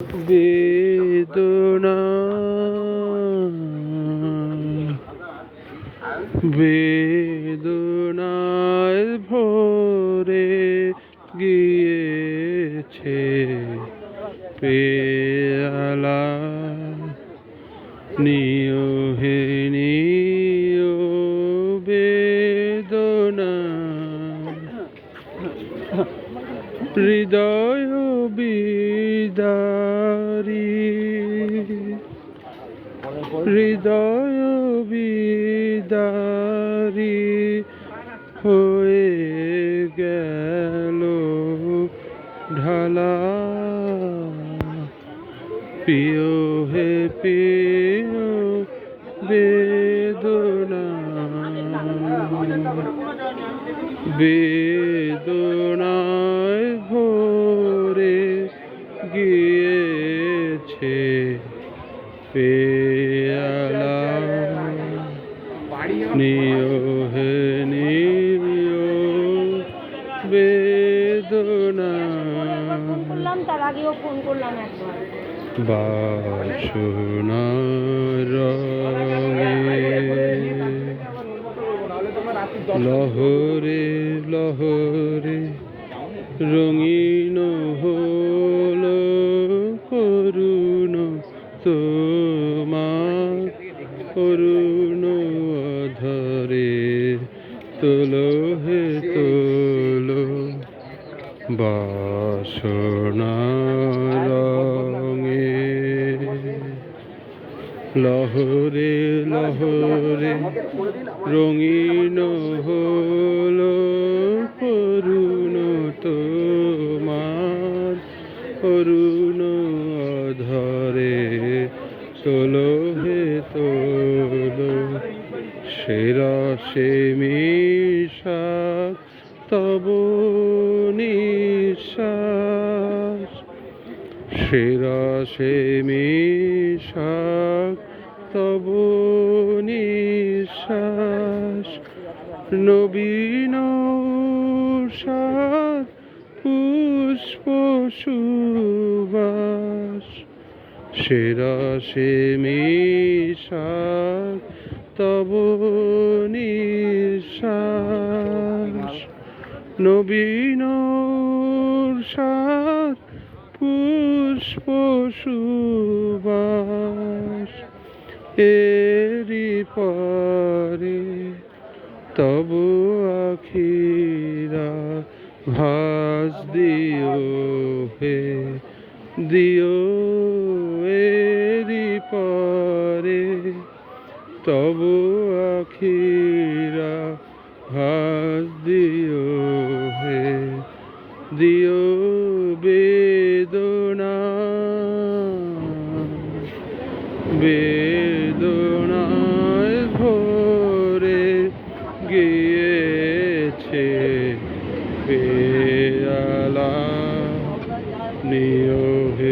বেদনা বেদনায় ভরে গিয়েছে পেয়ালা নিয় হৃদয় বিদারি। হৃদয় বিদারি হয়ে গেল ঢালা। প্রিয় হে প্রিয় বেদনা। বেদনায় গিয়েছে পেয়ালা নিয় বেদনা। বাসনার লহরে লহরে রঙিন করুণ ধরে তোলো হে তোলো, বাসনা রঙে। লহরে লহরে রঙিন হলো করুণ তোমার করুণ ধরে তোলো সে মিশা তব নিঃশ্বাস। সে মিশাক তব নিঃশ্বাস। নবীন সাত পুষ্প সুবাস। সে মিশাক তব নিঃশ্বাস। নবীন সাত পুষ্প সুবাস। এরি পরে তব আখিরা ভাস দিও হে দিও তব আখিরা ভাস দিও হে দিও বেদনা। বেদনায় ভরে গিয়েছে পেয়ালা নিও হে